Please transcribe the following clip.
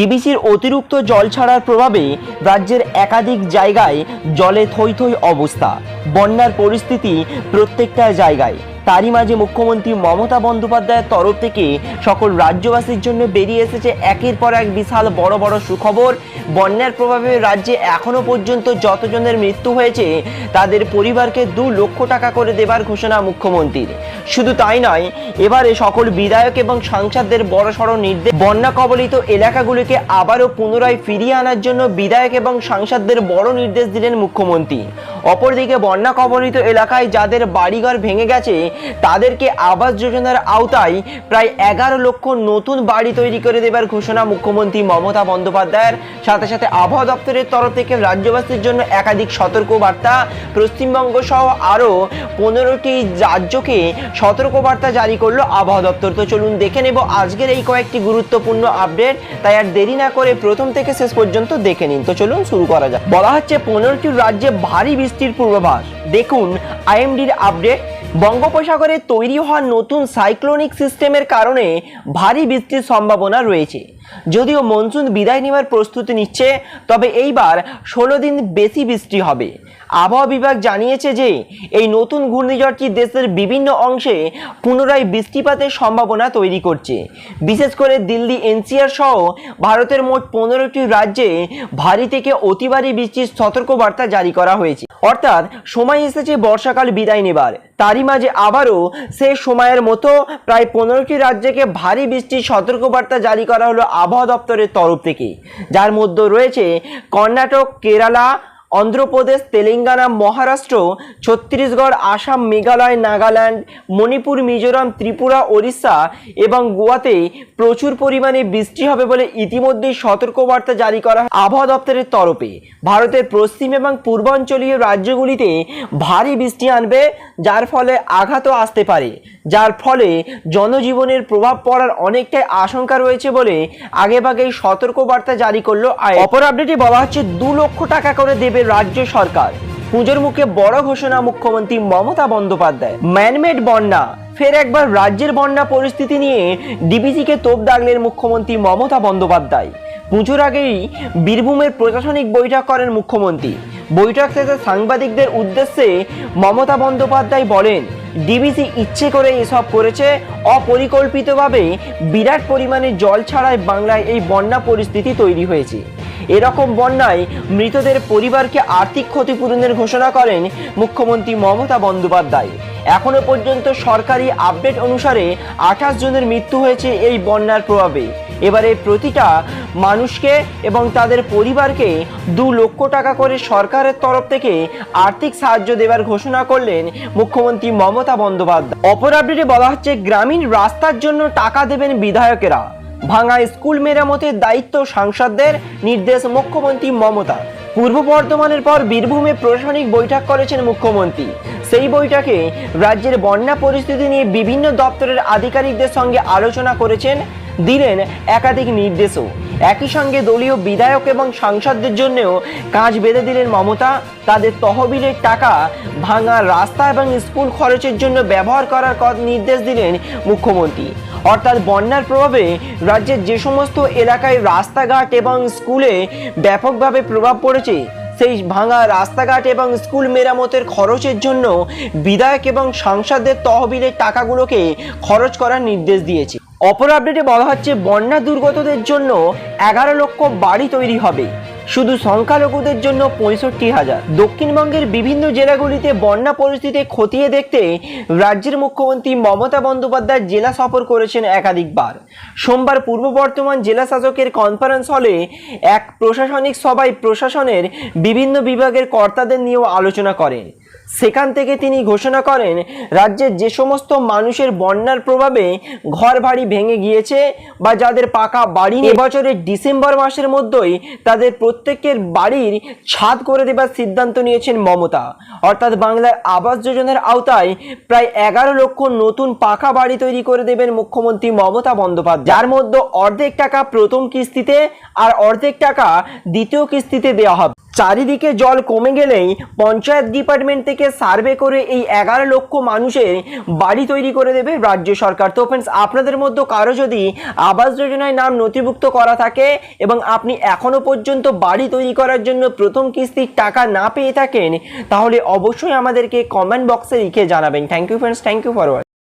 ডিবিসির অতিরিক্ত জল ছাড়ার প্রভাবে রাজ্যের একাধিক জায়গায় জলে থই থই অবস্থা। বন্যার পরিস্থিতি প্রত্যেকটা জায়গায়। তারই মাঝে মুখ্যমন্ত্রী মমতা বন্দ্যোপাধ্যায়ের তরফ থেকে সকল রাজ্যবাসীর জন্য বেরিয়ে এসেছে একের পর এক বিশাল বড় বড় সুখবর। বন্যার প্রভাবে রাজ্যে এখনও পর্যন্ত যতজনের মৃত্যু হয়েছে, তাদের পরিবারকে দু লক্ষ টাকা করে দেবার ঘোষণা মুখ্যমন্ত্রীর। শুধু তাই নয়, এবারে সকল বিধায়ক এবং সাংসদদের বড়সড় নির্দেশ বন্যা কবলিত এলাকাগুলিকে আবারও পুনরায় ফিরিয়ে আনার জন্য বিধায়ক এবং সাংসদদের বড় নির্দেশ দিলেন মুখ্যমন্ত্রী। অপরদিকে বন্যা কবলিত এলাকায় যাদের বাড়িঘর ভেঙে গেছে তাদেরকে আবাস যোজনার আওতায় প্রায় এগারো লক্ষ নতুন বাড়ি তৈরি করে দেবার ঘোষণা মুখ্যমন্ত্রী মমতা বন্দ্যোপাধ্যায়ের। সাথে সাথে আবহাওয়া দপ্তরের তরফ থেকে রাজ্যবাসীর জন্য একাধিক সতর্ক বার্তা পশ্চিমবঙ্গ সহ আরও পনেরোটি রাজ্যকে সতর্ক বার্তা জারি করল আবহাওয়া দপ্তর। তো চলুন দেখে নেব আজকের এই কয়েকটি গুরুত্বপূর্ণ আপডেট। তাই আর দেরি না করে প্রথম থেকে শেষ পর্যন্ত দেখে নিন। তো চলুন শুরু করা যাক। বলা হচ্ছে পনেরোটি রাজ্যে ভারী বৃষ্টির পূর্বাভাস। দেখুন আইএমডির আপডেট। বঙ্গোপসাগরে তৈরি হওয়া নতুন সাইক্লোনিক সিস্টেমের কারণে ভারী বৃষ্টির সম্ভাবনা রয়েছে। যদিও মনসুন বিদায় নেওয়ার প্রস্তুতি নিচ্ছে, তবে এইবার ষোলো দিন বেশি বৃষ্টি হবে। আবহাওয়া বিভাগ জানিয়েছে যে, এই নতুন ঘূর্ণিঝড়টি দেশের বিভিন্ন অংশে পুনরায় বৃষ্টিপাতের সম্ভাবনা তৈরি করছে। বিশেষ করে দিল্লি, এনসিআর সহ ভারতের মোট পনেরোটি রাজ্যে ভারী থেকে অতি ভারী বৃষ্টির সতর্কবার্তা জারি করা হয়েছে। অর্থাৎ সময় এসেছে বর্ষাকাল বিদায় নেবার। তারই মাঝে আবারও সে সময়ের মতো প্রায় পনেরোটি রাজ্যকে ভারী বৃষ্টির সতর্কবার্তা জারি করা হলো আবহাওয়া দপ্তরের তরফ থেকে। যার মধ্যে রয়েছে কর্ণাটক, কেরালা অন্ধ্রপ্রদেশ, তেলেঙ্গানা, মহারাষ্ট্র, ছত্তিশগড়, আসাম, মেঘালয়, নাগাল্যান্ড, মণিপুর, মিজোরাম, ত্রিপুরা, ওড়িশা এবং গোয়াতে প্রচুর পরিমাণে বৃষ্টি হবে বলে ইতিমধ্যেই সতর্কবার্তা জারি করা আবহাওয়া দপ্তরের তরফে। ভারতের পশ্চিম এবং পূর্বাঞ্চলীয় রাজ্যগুলিতে ভারী বৃষ্টি আনবে, যার ফলে আঘাতও আসতে পারে। যার ফলে জনজীবনের প্রভাব পড়ার অনেকটাই আশঙ্কা রয়েছে বলে আগেভাগেই সতর্কবার্তা জারি করল অপর আপডেটে বলা হচ্ছে, দু লক্ষ টাকা করে দেবে রাজ্য সরকার। পুজোর মুখে বড় ঘোষণা মুখ্যমন্ত্রী মমতা বন্দ্যোপাধ্যায়। ম্যানমেড বন্যা। ফের একবার রাজ্যের বন্যা পরিস্থিতি নিয়ে ডিবিসিকে তোপ দাগলেন মুখ্যমন্ত্রী মমতা বন্দ্যোপাধ্যায়। পুজোর আগেই বীরভূমের প্রশাসনিক বৈঠক করেন মুখ্যমন্ত্রী। বৈঠক শেষে সাংবাদিকদের উদ্দেশ্যে মমতা বন্দ্যোপাধ্যায় বলেন, ডিবিসি ইচ্ছে করে এসব করেছে। অপরিকল্পিতভাবে বিরাট পরিমাণে জল ছাড়ায় বাংলায় এই বন্যা পরিস্থিতি তৈরি হয়েছে। এরকম বন্যায় মৃতদের পরিবারকে আর্থিক ক্ষতিপূরণের ঘোষণা করেন মুখ্যমন্ত্রী মমতা বন্দ্যোপাধ্যায়। এখনও পর্যন্ত সরকারি আপডেট অনুসারে আঠাশ জনের মৃত্যু হয়েছে এই বন্যার প্রভাবে। এবারে প্রতিটা মানুষকে এবং তাদের পরিবারকে দু লক্ষ টাকা করে সরকারের তরফ থেকে আর্থিক সাহায্য দেওয়ার ঘোষণা করলেন মুখ্যমন্ত্রী মমতা বন্দ্যোপাধ্যায়। অপর আপডেটে বলা হচ্ছে, গ্রামীণ রাস্তার জন্য টাকা দেবেন বিধায়কেরা। ভাঙা স্কুল মেরামতের দায়িত্ব সাংসদদের, নির্দেশ মুখ্যমন্ত্রী মমতা। পূর্ব বর্ধমানের পর বীরভূমে প্রশাসনিক বৈঠক করেছেন মুখ্যমন্ত্রী। সেই বৈঠকে রাজ্যের বন্যা পরিস্থিতি নিয়ে বিভিন্ন দপ্তরের আধিকারিকদের সঙ্গে আলোচনা করেছেন, দিলেন একাধিক নির্দেশও। একই সঙ্গে দলীয় বিধায়ক এবং সাংসদদের জন্যও কাজ বেঁধে দিলেন মমতা। তাদের তহবিলের টাকা ভাঙা রাস্তা এবং স্কুল খরচের জন্য ব্যবহার করার নির্দেশ দিলেন মুখ্যমন্ত্রী। অর্থাৎ বন্যার প্রভাবে রাজ্যের যে সমস্ত এলাকায় রাস্তাঘাট এবং স্কুলে ব্যাপকভাবে প্রভাব পড়েছে, সেই ভাঙা রাস্তাঘাট এবং স্কুল মেরামতের খরচের জন্য বিধায়ক এবং সাংসদদের তহবিলের টাকাগুলোকে খরচ করার নির্দেশ দিয়েছে। অপর আপডেটে বলা হচ্ছে, বন্যা দুর্গতদের জন্য এগারো লক্ষ বাড়ি তৈরি হবে। শুধু সংখ্যালঘুদের জন্য পঁয়ষট্টি হাজার। দক্ষিণবঙ্গের বিভিন্ন জেলাগুলিতে বন্যা পরিস্থিতি খতিয়ে দেখতে রাজ্যের মুখ্যমন্ত্রী মমতা বন্দ্যোপাধ্যায় জেলা সফর করেছেন একাধিকবার। সোমবার পূর্ব বর্ধমান জেলা শাসকের কনফারেন্স হলে এক প্রশাসনিক সভায় প্রশাসনের বিভিন্ন বিভাগের কর্তাদের নিয়েও আলোচনা করেন। সেখান থেকে তিনি ঘোষণা করেন, রাজ্যের যে সমস্ত মানুষের বন্যার প্রভাবে ঘর বাড়ি ভেঙে গিয়েছে বা যাদের পাকা বাড়ি এবছরের ডিসেম্বর মাসের মধ্যেই তাদের প্রত্যেকের বাড়ির ছাদ করে দেবার সিদ্ধান্ত নিয়েছেন মমতা। অর্থাৎ বাংলার আবাস যোজনার আওতায় প্রায় এগারো লক্ষ নতুন পাকা বাড়ি তৈরি করে দেবেন মুখ্যমন্ত্রী মমতা বন্দ্যোপাধ্যায়। যার মধ্যে অর্ধেক টাকা প্রথম কিস্তিতে আর অর্ধেক টাকা দ্বিতীয় কিস্তিতে দেওয়া হবে। চারিদিকে জল কমে গেলেই পঞ্চায়েত ডিপার্টমেন্ট থেকে সার্ভে করে এই এগারো লক্ষ মানুষের বাড়ি তৈরি করে দেবে রাজ্য সরকার। তো ফ্রেন্ডস আপনাদের মধ্যে কারও যদি আবাস যোজনায় নাম নথিভুক্ত করা থাকে এবং আপনি এখনও পর্যন্ত বাড়ি তৈরি করার জন্য প্রথম কিস্তির টাকা না পেয়ে থাকেন, তাহলে অবশ্যই আমাদেরকে কমেন্ট বক্সে লিখে জানাবেন। Thank you friends thank you for